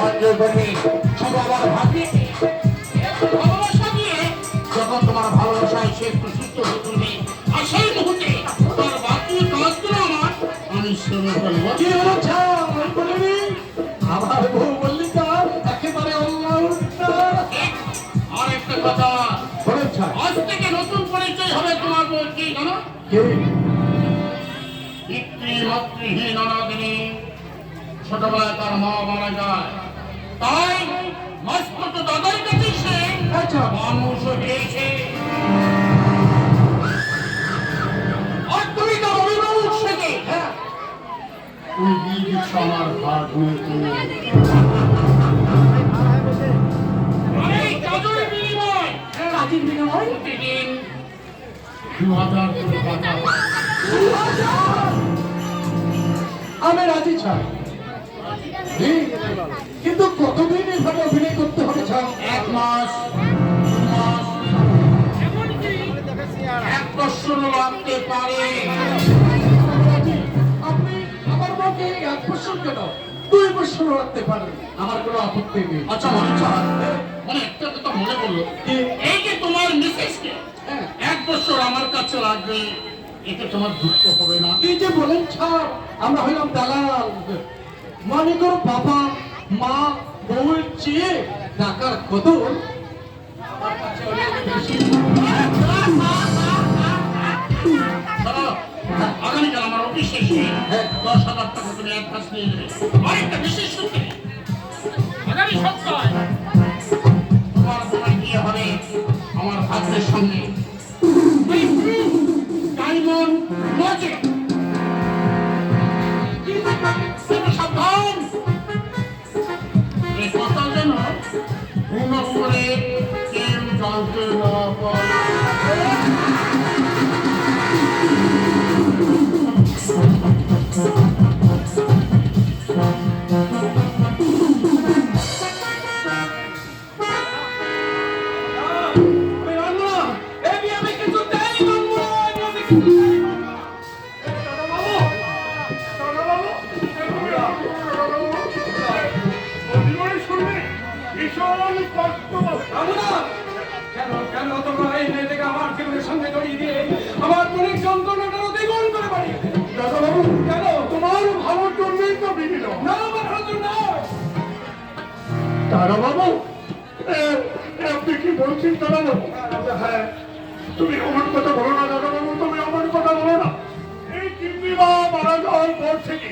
মহেন্দ্র করবে শুধু আমার ভাগ্যে একটু ভালোবাসা দিয়ে যখন তোমার ভালোবাসায় সে একটু সুস্থ হয়ে তুলবে আর সেই মুহূর্তে তোমার বাকি কাজগুলো আমার আমি শুরু করব। কি হলো আমার বউ মল্লিকা একেবারে আর একটা কথা আজ থেকে নতুন পরিচয় হবে তোমার বউ কি জানো? পিতৃ মাতৃহীন অনাদিনী ছোটবেলায় তার মা মারা যায়। তাই মাস্কত দাদার কাছে সে আচ্ছা। মানুষ হয়েছে হ্যাঁ। তুমি দিয়ে দিচ্ছ আমার ভাগ এই কাজের বিনিময়। কাজের বিনিময়? প্রতিদিন দু হাজার। করে টাকা আমি রাজি ছাড়। কিন্তু কতদিন এভাবে অভিনয় করতে হবে এক মাস। এক বছর লাগতে পারে। আপনি আমার বউকে এক বছর কেন? দুই বছর রাখতে পারেন আমার কোনো আপত্তি নেই। আচ্ছা চান মানে একটা কথা মনে পড়ল। কি? এই যে তোমার মিসেসকে হ্যাঁ। এক বছর আমার কাছে লাগবে এতে তোমার দুঃখ হবে না। কি যে বলেন ছাড় আমরা হইলাম দালাল। মনে করো বাবা মা বউয়ের চেয়ে টাকার কদর আমার কাছে অনেক বেশি। আগামীকাল আমার অফিস শেষে হ্যাঁ। দশ হাজার টাকা তুমি অ্যাডভান্স নিয়ে নেবে আরেকটা বিশেষ সূত্রে আগামী সপ্তাহে তোমার বোনের বিয়ে হবে আমার ভাগ্যের সঙ্গে ডায়মন্ড লজে তারা বাবু এ, এ, আপনি কি বলছেন তারা বাবু হ্যাঁ। তুমি আমার কথা বলো না দাদা বাবু তুমি আমার কথা বলো না। এই কিডনি মারা যাওয়ার পর থেকে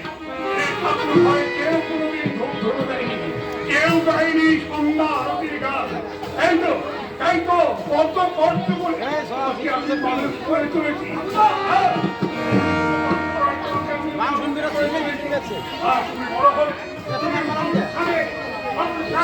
কেউ কোনোদিন ধূপ ধরে দেয়নি। কেউ গায়নি সন্ধ্যা আরতির গান এই তো এই তো কত কষ্ট করে আজকে আমি মানুষ করে চলেছি। হ্যাঁ। আর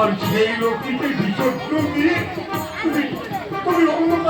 আর সেই লোকটিকে বিসর্জন দিয়ে তুমি তুমি অন্ধকারে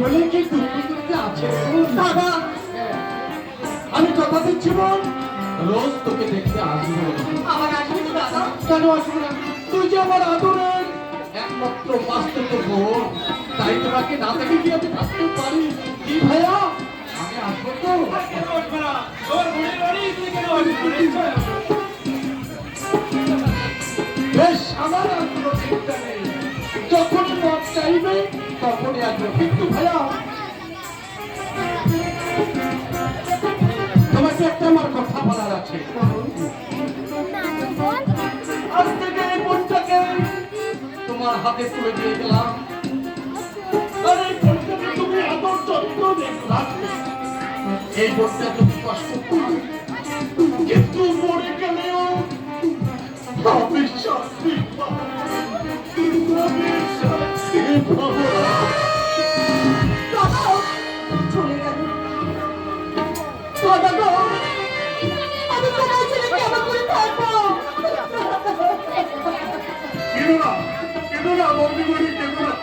বলে কি আমি কথা দিচ্ছি বোন রোজ তোকে দেখতে আসব। আসবি তো দাদা কেন না? তুই যে আমার একমাত্র বাস্তব বোন তাই তোমাকে না দেখে কি আমি পারি? কি ভাইয়া? আমি আসব তো। বেশ, আমার আর তখনই আসবে কিন্তু তোমাকে একটা আমার কথা বলার আছে। আজ তোমার হাতে তুলে দিয়ে গেলাম আর এই বোনটাকে তুমি কষ্ট করবে কিন্তু মরে কেঁদো না কেঁদো না বন্দিগুলি কেঁদো না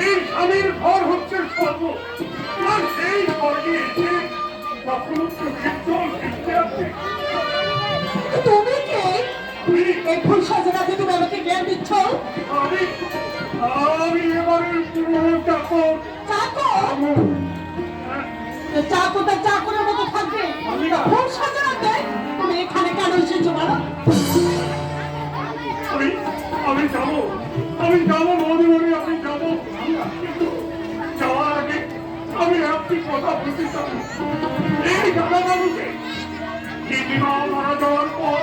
এই স্বামীর ঘর হচ্ছে স্বর্গ। আর সেই স্বর্গে এসে কখনো চোখের জল ফেলতে আছে তুমি কে? এই ফুল সাজানাতে তুমি আমাকে জ্ঞান দিচ্ছ? আমি আমি এবারের পুরো চাকর? চাকর আমু চাকরটা আমি যাব। আমি যাব মধুমণি আমি যাব। যাওয়ার আগে আমি একটি কথা বুঝতে চাই। এই দাদা বাবুকে। বিবাহ মারা যাওয়ার পর